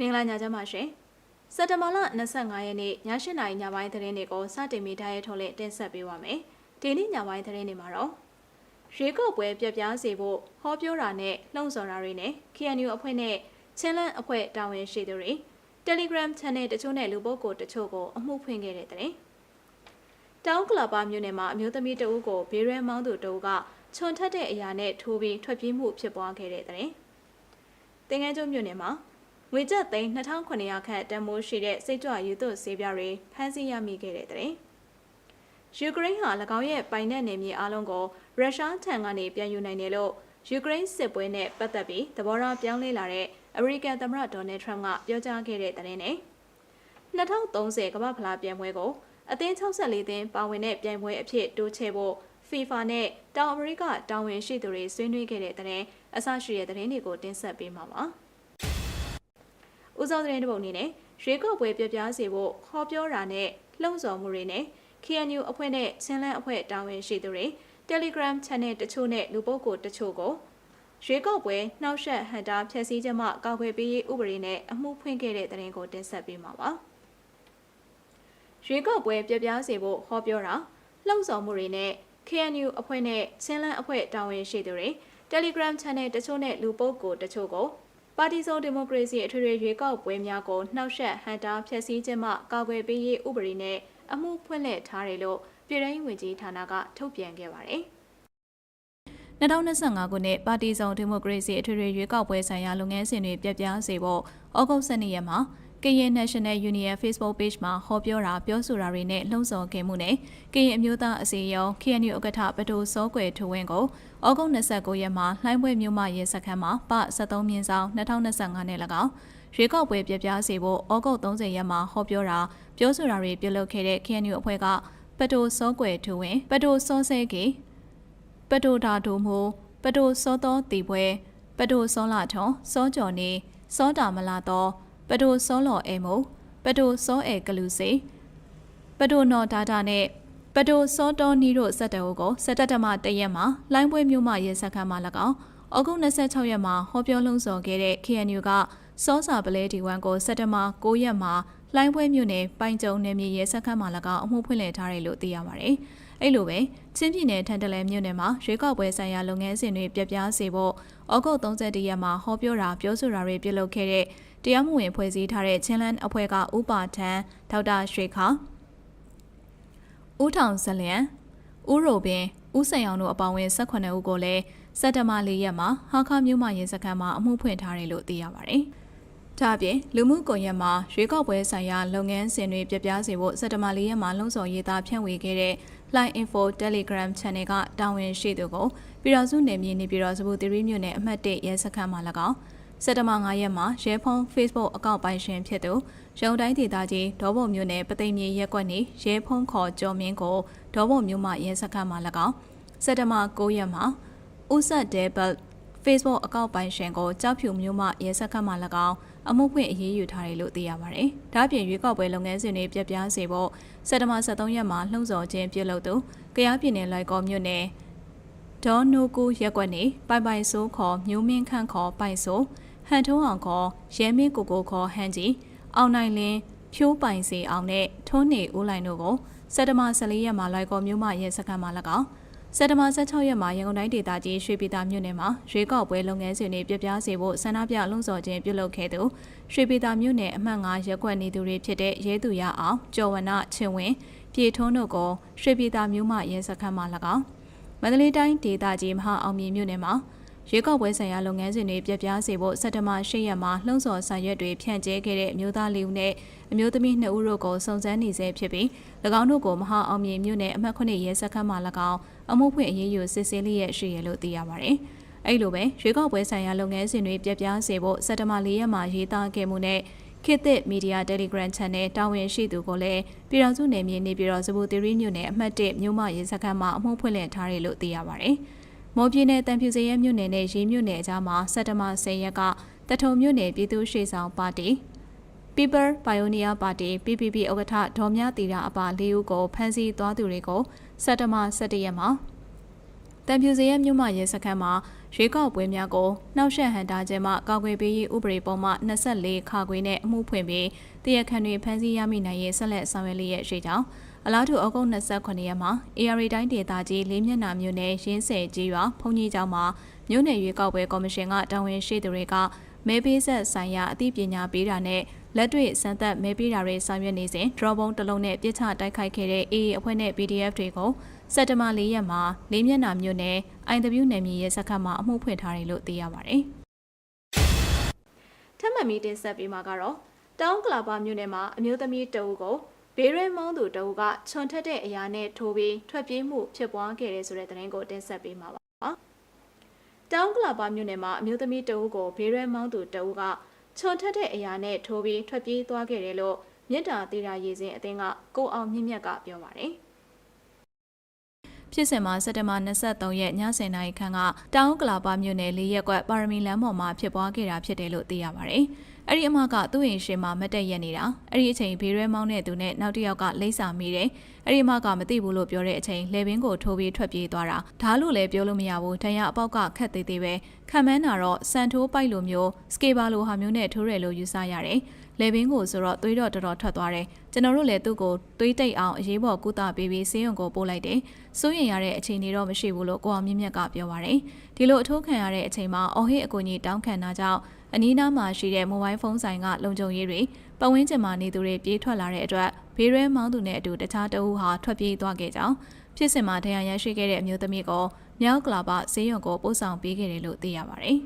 မင်္ဂလာညချမ်းပါရှင်စက်တဘာလ25ရက်နေ့ည8:00နာရီညပိုင်းသတင်းတွေကိုစတင်ပြီးထားရထုံးလေးတင်ဆက်ပေးပါမယ်ဒီနေ့ညပိုင်းသတင်းတွေမှာတော့ရေကုတ်ပွဲပြက်ပြားစေဖို့ဟောပြောတာနဲ့လှုံ့ဆော်တာတွေနဲ့ KNU အဖွဲ့နဲ့ချင်းလန့်အဖွဲ့တာဝန်ရှိသူတွေ Telegram Channel တချို့နဲ့လူပုဂ္ဂိုလ်တချို့ကိုအမှုဖွင့်ခဲ့တဲ့တဲ့တောင်ကလပါမြို့နယ်မှာအမျိုးသမီးတဦးကိုဘေးရဲမောင်းသူတဦးကခြုံထက်တဲ့အရာနဲ့ထိုးပြီးထွက်ပြေးမှုဖြစ်ပွားခဲ့တဲ့တဲ့တင်ငန်းကျုံမြို့နယ်မှာ ငွေကျပ်သိန်း2900ခန့်တန်မိုးရှိတဲ့စိတ်ကြွယူသွဆေးပြားတွေဖမ်းဆီးရမိခဲ့တဲ့တဲ့ယူကရိန်းဟာ၎င်းရဲ့ပိုင်နက်နယ်မြေအလုံးကိုရုရှားထံကနေပြန်ယူနိုင်တယ်လို့ယူကရိန်းစစ်ပွဲနဲ့ပတ်သက်ပြီးသဘောထားပြောင်းလဲလာတဲ့အမေရိကန်သမ္မတဒေါ်နယ်ထရမ့်ကပြောကြားခဲ့တဲ့တဲ့နဲ့2030ကမ္ဘာဖလားပြိုင်ပွဲကိုအသင်း64သင်းပါဝင်တဲ့ပြိုင်ပွဲအဖြစ်တိုးချဲ့ဖို့ FIFA နဲ့တောင်အမေရိကတာဝန်ရှိသူတွေဆွေးနွေးခဲ့တဲ့တဲ့အစရှိတဲ့သတင်းတွေကိုတင်ဆက်ပေးမှာပါ။ ဦးစောသတင်းတစ်ပုဒ်အနေနဲ့ရွေးကောက်ပွဲပြပြစေဖို့ဟောပြောတာနဲ့လှုံ့ဆော်မှုတွေနဲ့ KNU အဖွဲ့နဲ့ချင်းလန်းအဖွဲ့တာဝန်ရှိသူတွေ Telegram Channel တချို့နဲ့လူပုဂ္ဂိုလ်တချို့ကိုရွေးကောက်ပွဲနှောက်ယှက်ဟန်တာဖျက်ဆီးခြင်းမှကောက်ွယ်ပေးရေးဥပဒေနဲ့အမှုဖွင့်ခဲ့တဲ့သတင်းကိုတင်ဆက်ပေးမှာပါ။ရွေးကောက်ပွဲပြပြစေဖို့ဟောပြောတာလှုံ့ဆော်မှုတွေနဲ့ KNU အဖွဲ့နဲ့ချင်းလန်းအဖွဲ့တာဝန်ရှိသူတွေ Telegram Channel တချို့နဲ့လူပုဂ္ဂိုလ်တချို့ကို ပါတီစုံဒီမိုကရေစီအထွေထွေရွေးကောက်ပွဲများကိုနှောက်ယှက်ဟန်တာဖျက်ဆီးခြင်းမှကာကွယ်ပေးရေးဥပဒေနဲ့အမှုဖွင့်လှစ်ထားတယ်လို့ပြည်ထောင်ဝင်ကြီးဌာနကထုတ်ပြန်ခဲ့ပါတယ်။2025ခုနှစ်ပါတီစုံဒီမိုကရေစီအထွေထွေရွေးကောက်ပွဲဆိုင်ရာလုပ်ငန်းစဉ်တွေပြပြစေဖို့ဩဂုတ်လ2ရက်မှာ ကရင် National Union Facebook Page မှာဟောပြောတာပြောဆိုတာတွေနဲ့လှုံ့ဆော်ခဲ့မှုနဲ့ကရင်အမျိုးသားအစည်းအရုံး KNU ဥက္ကဋ္ဌပဒိုစောကွယ်ထဝင်းကိုဩဂုတ်29ရက်မှာလှိုင်းပွဲမြို့မရဲစခန်းမှာပ73မြင်းဆောင်2025နဲ့၎င်းရွေးကောက်ပွဲပြပြစေဖို့ဩဂုတ်30ရက်မှာဟောပြောတာပြောဆိုတာတွေပြုလုပ်ခဲ့တဲ့ KNU အဖွဲ့ကပဒိုစောကွယ်ထဝင်းပဒိုစောဆဲကေပဒိုဒါဒိုမိုပဒိုစောသောတီပွဲပဒိုစောလာထွန်စောကျော်နေစောတာမလာတော့ ပဒိုစောလော်အဲမိုပဒိုစောအဲကလူစီပဒိုနော်ဒါတာနဲ့ပဒိုစောတော်နီတို့စက်တအုပ်ကိုစက်တတမတရက်မှာလိုင်းပွဲမျိုးမှရဲစခန်းမှာ၎င်းဩဂုတ်26ရက်မှာဟောပြောလုံးစော်ခဲ့တဲ့ KNU ကစောစာပလဲဒီဝမ်ကိုစက်တမ9ရက်မှာလိုင်းပွဲမျိုးနဲ့ပိုင်ကြုံနယ်မြေရဲစခန်းမှာ၎င်းအမှုဖွင့်လှစ်ထားတယ်လို့သိရပါတယ်။ အဲ့လိုပဲချင်းပြည်နယ်ထန်တလဲမြို့နယ်မှာရွေးကောက်ပွဲဆိုင်ရာလုပ်ငန်းစဉ်တွေပြပြစေဖို့ဩဂုတ်31ရက်မှာဟောပြောတာပြောဆိုတာတွေပြုလုပ်ခဲ့တဲ့တရားမှုဝင်ဖွဲ့စည်းထားတဲ့ချင်းလန်းအဖွဲ့ကဥပါထန်ဒေါက်တာရွှေခါဦးထောင်ဇလျံဦးရိုပင်ဦးစိန်အောင်တို့အပါအဝင်18ဦးကိုလည်းစက်တဘာ၄ရက်မှာဟာခမြို့မှရဲစခန်းမှာအမှုဖွင့်ထားတယ်လို့သိရပါတယ်။ ဒါ့အပြင်လူမှုကွန်ရက်မှာရွေးကောက်ပွဲဆိုင်ရာလုပ်ငန်းစဉ်တွေပြပြစေဖို့စက်တဘာ၄ရက်မှာလုံဆောင်ရေးသားဖြန့်ဝေခဲ့တဲ့ Line Info Telegram Channel ကတာဝန်ရှိသူကိုပြည်တော်စုနယ်မြေနေပြည်တော်စပူသီရီမြို့နယ်အမှတ်၁ရဲစခန်းမှာ၎င်းစက်တဘာ9ရက်မှာရဲဖုန်း Facebook အကောင့်ပိုင်ရှင်ဖြစ်သူရုံတိုင်းဒေသကြီးဒေါဘုံမြို့နယ်ပသိမ်မြေရက်ကွက်နေရဲဖုန်းခေါ်ကျော်မင်းကိုဒေါဘုံမြို့မှရဲစခန်းမှာ၎င်းစက်တဘာ9ရက်မှာဦးဆက်ဒဲဘတ် Facebook အကောင့်ပိုင်ရှင်ကိုကြောက်ဖြူမျိုးမှရဲစခန်းမှာ၎င်းအမှုဖွင့်အရေးယူထားတယ်လို့သိရပါတယ်။ဒါ့အပြင်ရွေးကောက်ပွဲလုပ်ငန်းစဉ်တွေပြပြစေဖို့စက်တဘာ23ရက်မှာလှုံ့ဆော်ခြင်းပြုလုပ်သူကရားပြည်နယ်လိုက်ကောမြို့နယ်ဒေါ်နိုကူရက်ကွက်နေပိုင်ပိုင်ဆိုးခေါ်မျိုးမင်းခန့်ခေါ်ပိုင်ဆိုးဟန်ထုံးအောင်ခေါ်ရဲမင်းကိုကိုခေါ်ဟန်ကြီးအောင်နိုင်လင်းဖြိုးပိုင်စီအောင်နဲ့ထုံးနေဦးလိုင်တို့ကိုစက်တဘာ14ရက်မှာလိုက်ကောမြို့မှရဲစခန်းမှာ၎င်း စက်တဘာ16ရက်မှာရန်ကုန်တိုင်းဒေသကြီးရွှေပြည်သာမြို့နယ်မှာရွေးကောက်ပွဲလုပ်ငန်းစဉ်တွေပြပြစေဖို့ဆန္ဒပြလှုံ့ဆော်ခြင်းပြုလုပ်ခဲ့သူရွှေပြည်သာမြို့နယ်အမှတ်9ရက်ကွက်နေသူတွေဖြစ်တဲ့ရဲသူရအောင်ကျော်ဝနချင်းဝင်းပြေထွန်းတို့ကိုရွှေပြည်သာမြို့မှရဲစခန်းမှာ၎င်းမန္တလေးတိုင်းဒေသကြီးမဟာအောင်မြေမြို့နယ်မှာ ရွေးကောက်ပွဲဆိုင်ရာလုပ်ငန်းစဉ်တွေပြပြစေဖို့စက်တဘာ၈ရက်မှာလှုံ့ဆော်ဆောင်ရွက်တွေဖြန့်ကျဲခဲ့တဲ့အမျိုးသားလေးဦးနဲ့အမျိုးသမီး2ဦးတို့ကိုစုံစမ်းနေဆဲဖြစ်ပြီး၎င်းတို့ကိုမဟာအောင်မြေမြို့နယ်အမှတ်9ရဲစခန်းမှာ၎င်းအမှုဖွင့်အရေးယူစစ်ဆေးလျက်ရှိရလို့သိရပါတယ်။အဲ့လိုပဲရွေးကောက်ပွဲဆိုင်ရာလုပ်ငန်းစဉ်တွေပြပြစေဖို့စက်တဘာ၄ရက်မှာရေးသားခဲ့မှုနဲ့ခေတ်သစ်မီဒီယာ Telegram Channel တာဝန်ရှိသူကိုလည်းပြည်တော်စုနယ်မြေနေပြည်တော်စပူသီရီမြို့နယ်အမှတ်1မြို့မရဲစခန်းမှာအမှုဖွင့်လှစ်ထားတယ်လို့သိရပါတ ယ်။မော်ပြည်နယ်တန်ဖြူစရဲမြို့နယ်နဲ့ရေးမြို့နယ်အကြားမှာစက်တမ10ရက်ကတထုံမြို့နယ်ပြည်သူ့ရှေ့ဆောင်ပါတီ People Pioneer Party PPP ဥက္ကဋ္ဌဒေါ်မြတီတာအပါ၄ဦးကိုဖမ်းဆီးသွားသူတွေကိုစက်တမ17ရက်မှာတတံဖြူစရဲမြို့မရဲစခန်းမှာရွေးကောက်ပွဲများကိုနှောက်ယှက်ဟန်တာခြင်းမှကာကွယ်ပေးရေးဥပဒေပုံမှ24ခါခွေနဲ့အမှုဖွင့်ပြီးတရားခံတွေဖမ်းဆီးရမိနိုင်ရေးဆက်လက်ဆောင်ရွက်လျက်ရှိကြောင်း အလားတူဩဂုတ်29ရက်မှာ AR တိုင်းဒေသကြီးလေးမျက်နှာမြို့နယ်ရင်းဆယ်ကြီးရွာဖုန်ကြီးကျောင်းမှာမြို့နယ်ရွေးကောက်ပွဲကော်မရှင်ကတာဝန်ရှိသူတွေကမဲပေးဆက်ဆိုင်ရာအသိပညာပေးတာနဲ့လက်တွေ့စမ်းသပ်မဲပေးတာတွေဆောင်ရွက်နေစဉ် drone ဘုံတစ်လုံးနဲ့ပြစ်ချတိုက်ခိုက်ခဲ့တဲ့ AA အဖွဲ့နဲ့ PDF တွေကိုစက်တဘာ၄ရက်မှာလေးမျက်နှာမြို့နယ် IW နယ်မြေရဲစခန်းမှာအမှုဖွင့်ထားတယ်လို့သိရပါတယ်။ထပ်မံမီတင်ဆက်ပေးမှာကတော့တောင်ကလာပါမြို့နယ်မှာအမျိုးသမီးတအုပ်ကို ဘေးရဲမောင်းသူတအုပ်ကခြုံထက်တဲ့အရာနဲ့ထိုးပြီးထွက်ပြေးမှုဖြစ်ပွားခဲ့တယ်ဆိုတဲ့သတင်းကိုတင်ဆက်ပေးမှာပါ။တောင်ကလာပါမြို့နယ်မှာအမျိုးသမီးတအုပ်ကိုဘေးရဲမောင်းသူတအုပ်ကခြုံထက်တဲ့အရာနဲ့ထိုးပြီးထွက်ပြေးသွားခဲ့တယ်လို့မြစ်တာတီရာရေးစင်အသင်းကကိုအောင်မြင့်မြတ်ကပြောပါတယ်။ဖြစ်စဉ်မှာစက်တဘာ23ရက်ည10:00နာရီခန့်ကတောင်ကလာပါမြို့နယ်လေးရက်ကွက်ပါရမီလမ်းပေါ်မှာဖြစ်ပွားခဲ့တာဖြစ်တယ်လို့သိရပါတယ်။ အဲ့ဒီအမကသူ့ရင်ရှင်မှာမတက်ရက်နေတာ။အဲ့ဒီအချိန်ဘေးရဲမောင်းတဲ့သူနဲ့နောက်တစ်ယောက်ကလိမ့်စာမိတယ်။အဲ့ဒီအမကမသိဘူးလို့ပြောတဲ့အချိန်လေဘင်းကိုထိုးပြီးထွက်ပြေးသွားတာ။ဒါလို့လည်းပြောလို့မရဘူး။တန်ရအပေါက်ကခက်သေးသေးပဲ။ခံမန်းတာတော့စန်ထိုးပိုက်လိုမျိုးစကေဘာလိုဟာမျိုးနဲ့ထိုးရလို့ယူဆရတယ်။လေဘင်းကိုဆိုတော့သွေးတော့တော်တော်ထွက်သွားတယ်ကျွန်တော်တို့လည်းသူ့ကိုသွေးတိတ်အောင်အရေးပေါ်ကုသပေးပြီးဆေးရုံကိုပို့လိုက်တယ်စိုးရင်ရတဲ့အခြေအနေတော့မရှိဘူးလို့ကိုအောင်မြင့်မြတ်ကပြောပါတယ်ဒီလိုအထိုးခံရတဲ့အချိန်မှာအော်ဟစ်အကူကြီးတောင်းခံတာကြောင့် အနီးနားမှာရှိတဲ့မိုဘိုင်းဖုန်းဆိုင်ကလုံခြုံရေးတွေပတ်ဝန်းကျင်မှာနေသူတွေပြေးထွက်လာတဲ့အတွက်ဘေးရဲမောင်းသူနဲ့အတူတခြားတအုပ်ဟာထွက်ပြေးသွားခဲ့ကြောင်းဖြစ်စဉ်မှာဒဏ်ရာရရှိခဲ့တဲ့အမျိုးသမီးကိုမြောက်ကလာပဆေးရုံကိုပို့ဆောင်ပေးခဲ့တယ်လို့သိရပါတယ်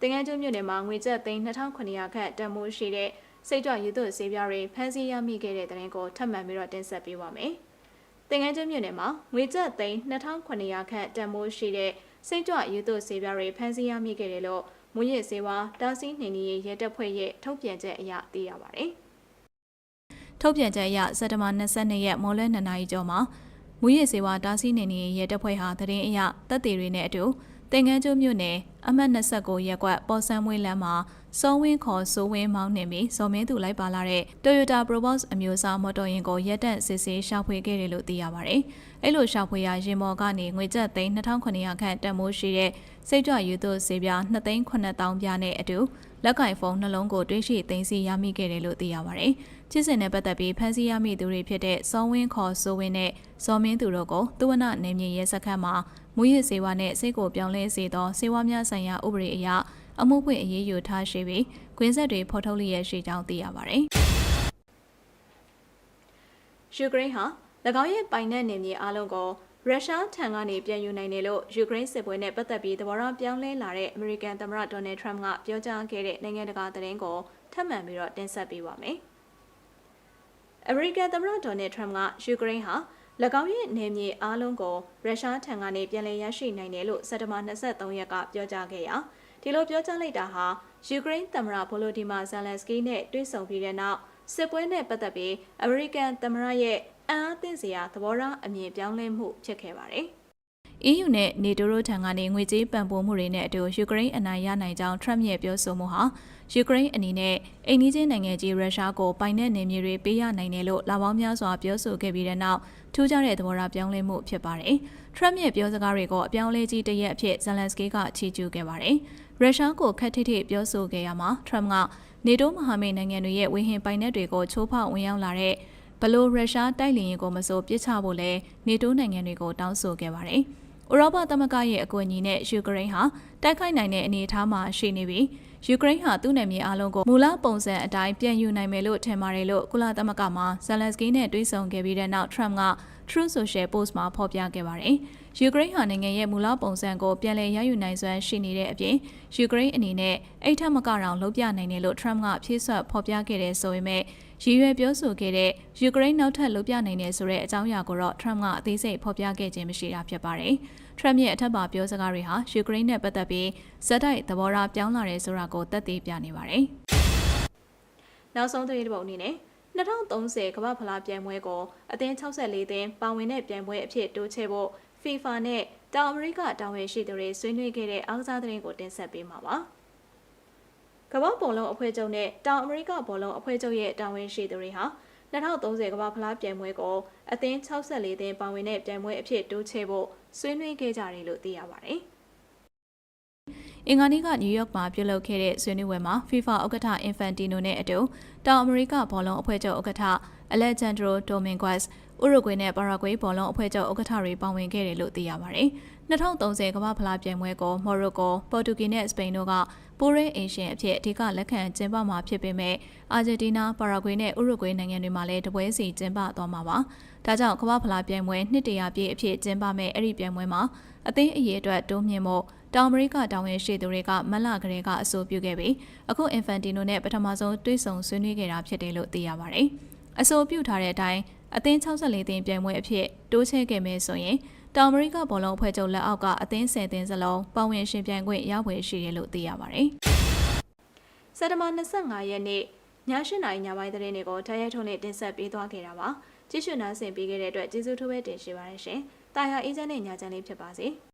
တင်ငန်းကျွမြို့နယ်မှာငွေကျပ်သိန်း2900ခန့်တန်မိုးရှိတဲ့စိတ်ကြွရည်သွတ်ဆေးပြားတွေဖမ်းဆီးရမိခဲ့တဲ့တဲ့ရင်ကိုထပ်မံပြီးတော့တင်ဆက်ပေးပါမယ်။တင်ငန်းကျွမြို့နယ်မှာငွေကျပ်သိန်း2900ခန့်တန်မိုးရှိတဲ့ စိတ်ကြွရည်သွတ်ဆေးပြားတွေဖမ်းဆီးရမိခဲ့တယ်လို့မူရစ်ဆေးဝါးတားဆီးနှိမ်နင်းရေးရဲတပ်ဖွဲ့ရဲ့ထုတ်ပြန်ချက်အရသိရပါတယ်။ထုတ်ပြန်ချက်အရစက်တဘာ22ရက်မော်လဲ2နာရီကျော်မှာမူရစ်ဆေးဝါးတားဆီးနှိမ်နင်းရေးရဲတပ်ဖွဲ့ဟာတရင်အရတပ်တွေတွေနဲ့အတူ တင်ငန်းကျွမြို့နယ်အမှတ်29ရပ်ကွက်ပေါ်ဆန်းမွေးလမ်းမှာစောဝင်းခေါ်စိုးဝင်းမောင်းနှင်ပြီးဇော်မင်းသူလိုက်ပါလာတဲ့ Toyota Probox အမျိုးအစားမော်တော်ယာဉ်ကိုရက်တန့်စစ်ဆေးရှာဖွေခဲ့တယ်လို့သိရပါတယ်။အဲ့လိုရှာဖွေရာရင်မော်ကနေငွေကျပ်သိန်း2900ခန့်တန်မိုးရှိတဲ့စိတ်ကြွယူသွစေပြား2,900ပြားနဲ့အတူလက်ကင်ဖုန်းနှလုံးကိုတွင်းရှိသိမ်းဆည်းရမိခဲ့တယ်လို့သိရပါတယ်။ ချစ်စင်နဲ့ပတ်သက်ပြီးဖမ်းဆီးရမိသူတွေဖြစ်တဲ့စောဝင်းခေါ်စိုးဝင်းနဲ့ဇော်မင်းသူတို့ကိုသူဝနနယ်မြေရဲစခန်းမှာမူရစ်စေဝါနဲ့စိတ်ကိုပြောင်းလဲစေသောစေဝါများဆိုင်ရာဥပဒေအရအမှုဖွင့်အရေးယူထားရှိပြီးကွင်းဆက်တွေဖော်ထုတ်လျက်ရှိကြောင်းသိရပါတယ်။ယူကရိန်းဟာ၎င်းရဲ့ပိုင်နက်နယ်မြေအလုံးကိုရုရှားထံကနေပြန်ယူနိုင်တယ်လို့ယူကရိန်းစစ်ပွဲနဲ့ပတ်သက်ပြီးသဘောထားပြောင်းလဲလာတဲ့အမေရိကန်သမ္မတဒေါ်နယ်ထရမ့်ကပြောကြားခဲ့တဲ့နိုင်ငံတကာသတင်းကိုထပ်မံပြီးတော့တင်ဆက်ပေးပါမယ်။ အမေရိကန်သမ္မတဒေါ်နယ်ထရမ့်ကယူကရိန်းဟာ၎င်းရဲ့နယ်မြေအားလုံးကိုရုရှားထံကနေပြန်လည်ရရှိနိုင်တယ်လို့စက်တဘာ23ရက်ကပြောကြားခဲ့ရာဒီလိုပြောကြားလိုက်တာဟာယူကရိန်းသမ္မတဗိုလိုဒီမာဇယ်လန်စကီနဲ့တွေ့ဆုံပြီးတဲ့နောက်စစ်ပွဲနဲ့ပတ်သက်ပြီးအမေရိကန်သမ္မတရဲ့အံ့အားသင့်စရာသဘောထားအမြင်ပြောင်းလဲမှုဖြစ်ခဲ့ပါတယ်။ EU နဲ့ NATO တို့ထံကနေငွေကြေးပံ့ပိုးမှုတွေနဲ့အတူယူကရိန်းအနိုင်ရနိုင်ကြောင်း Trump ရဲ့ပြောဆိုမှုဟာယူကရိန်းအနေနဲ့အိမ်နီးချင်းနိုင်ငံကြီးရုရှားကိုပိုင်တဲ့နေမြေတွေပေးရနိုင်တယ်လို့လာပေါင်းများစွာပြောဆိုခဲ့ပြီးတဲ့နောက်ထူးခြားတဲ့သဘောထားပြောင်းလဲမှုဖြစ်ပါတယ်။ Trump ရဲ့ပြောစကားတွေကိုအပြောင်းလဲကြီးတရက်အဖြစ် Zelensky ကချီးကျူးခဲ့ပါတယ်။ရုရှားကိုခက်ထိထိပြောဆိုခဲ့ရမှာ Trump ကနေတိုးမဟာမိတ်နိုင်ငံတွေရဲ့ဝေဟင်ပိုင်နက်တွေကိုချိုးဖောက်ဝင်ရောက်လာတဲ့ဘလို့ရုရှားတိုက်လျင်ကိုမစိုးပြစ်ချဖို့လဲနေတိုးနိုင်ငံတွေကိုတောင်းဆိုခဲ့ပါတယ်။ ဥရောပသမဂ္ဂရဲ့အကူအညီနဲ့ယူကရိန်းဟာတိုက်ခိုက်နိုင်တဲ့အနေအထားမှာရှိနေပြီးယူကရိန်းဟာသူ့နယ်မြေအလုံးကိုမူလပုံစံအတိုင်းပြန်ယူနိုင်မယ်လို့ထင်ပါတယ်လို့ကုလသမဂ္ဂမှဇယ်လန်စကီနဲ့တွေ့ဆုံခဲ့ပြီးတဲ့နောက်ထရမ့်က True Social Post မှာဖော်ပြခဲ့ပါတယ်။ယူကရိန်းဟာနိုင်ငံရဲ့မူလပုံစံကိုပြန်လည်ရယူနိုင်စွမ်းရှိနေတဲ့အပြင်ယူကရိန်းအနေနဲ့အိတ်ထက်မကတော့လုပ်ပြနိုင်တယ်လို့ Trump ကဖြည့်ဆွတ်ဖော်ပြခဲ့တဲ့ဆိုပေမဲ့ ရည်ရွယ်ပြောဆိုခဲ့တဲ့ယူကရိန်းနောက်ထပ်လုပ်ပြနိုင်တယ်ဆိုတဲ့အကြောင်းအရာကိုတော့ Trump ကအသေးစိတ်ဖော်ပြခဲ့ခြင်းမရှိတာဖြစ်ပါတယ်။ Trump ရဲ့အထက်ပါပြောစကားတွေဟာယူကရိန်းနဲ့ပတ်သက်ပြီးဇက်တိုက်သဘောထားပြောင်းလာတယ်ဆိုတာကိုသက်သေပြနေပါတယ်။နောက်ဆုံးသတင်းတစ်ပုဒ်အနေနဲ့2030ကမ္ဘာဖလားပြိုင်ပွဲကိုအသင်း64သင်းပါဝင်တဲ့ပြိုင်ပွဲအဖြစ်တိုးချဲ့ဖို့ FIFA နဲ့တောင်အမေရိကတာဝန်ရှိသူတွေဆွေးနွေးခဲ့တဲ့အားကစားသတင်းကိုတင်ဆက်ပေးမှာပါ။ ကမ္ဘာဘောလုံးအဖွဲ့ချုပ်နဲ့တောင်အမေရိကဘောလုံးအဖွဲ့ချုပ်ရဲ့တာဝန်ရှိသူတွေဟာ2030ကမ္ဘာဖလားပြိုင်ပွဲကိုအသင်း64သင်းပါဝင်တဲ့ပြိုင်ပွဲအဖြစ်တိုးချဲ့ဖို့ဆွေးနွေးခဲ့ကြတယ်လို့သိရပါတယ်။အင်္ဂါနေ့ကနယူးယောက်မှာပြုလုပ်ခဲ့တဲ့ဆွေးနွေးပွဲမှာ FIFA ဥက္ကဋ္ဌ Infantino နဲ့အတူတောင်အမေရိကဘောလုံးအဖွဲ့ချုပ်ဥက္ကဋ္ဌ Alejandro Dominguez ဥရုဂွေနဲ့ပါရာဂွေဘောလုံးအဖွဲ့ချုပ်ဥက္ကဋ္ဌတွေပါဝင်ခဲ့တယ်လို့သိရပါတယ်။ 2030ကမ္ဘာဖလားပြိုင်ပွဲကိုမော်ရိုကို၊ပေါ်တူဂီနဲ့စပိန်တို့ကပိုးရဲအင်ရှင်အဖြစ်အဓိကလက်ခံကျင်းပမှာဖြစ်ပေမဲ့အာဂျင်တီးနား၊ပါရာဂွေနဲ့ဥရုဂွေနိုင်ငံတွေမှာလည်းတပွဲစီကျင်းပသွားမှာပါ။ဒါကြောင့်ကမ္ဘာဖလားပြိုင်ပွဲနှစ်တရာပြည့်အဖြစ်ကျင်းပမဲ့အဲ့ဒီပြိုင်ပွဲမှာအသင်းအရေးအတွက်တိုးမြင့်ဖို့တောင်အမေရိကတာဝန်ရှိသူတွေကမလကလေးကအဆိုပြုခဲ့ပြီးအခုအင်ဖန်တီနိုနဲ့ပထမဆုံးတွေ့ဆုံဆွေးနွေးခဲ့တာဖြစ်တယ်လို့သိရပါတယ်။အဆိုပြုထားတဲ့အတိုင်းအသင်း64သင်းပြိုင်ပွဲအဖြစ်တိုးချဲ့ခဲ့မယ်ဆိုရင် တောင်အမေရိကဘောလုံးအဖွဲ့ချုပ်လက်အောက်ကအသင်း10သင်းစလုံးပါဝင်ရှင်ပြိုင်ခွင့်ရဖွယ်ရှိတယ်လို့သိရပါတယ်။စက်တဘာ25ရက်နေ့ည8နာရီညပိုင်းသတင်းတွေကိုတရက်ထုံးနဲ့တင်ဆက်ပေးသွားခဲ့တာပါ။ကြည့်ရှုနားဆင်ပေးခဲ့တဲ့အတွက်ကျေးဇူးထူးပဲတင်ရှိပါတယ်ရှင်။တာယာအေးချမ်းတဲ့ညချမ်းလေးဖြစ်ပါစေ။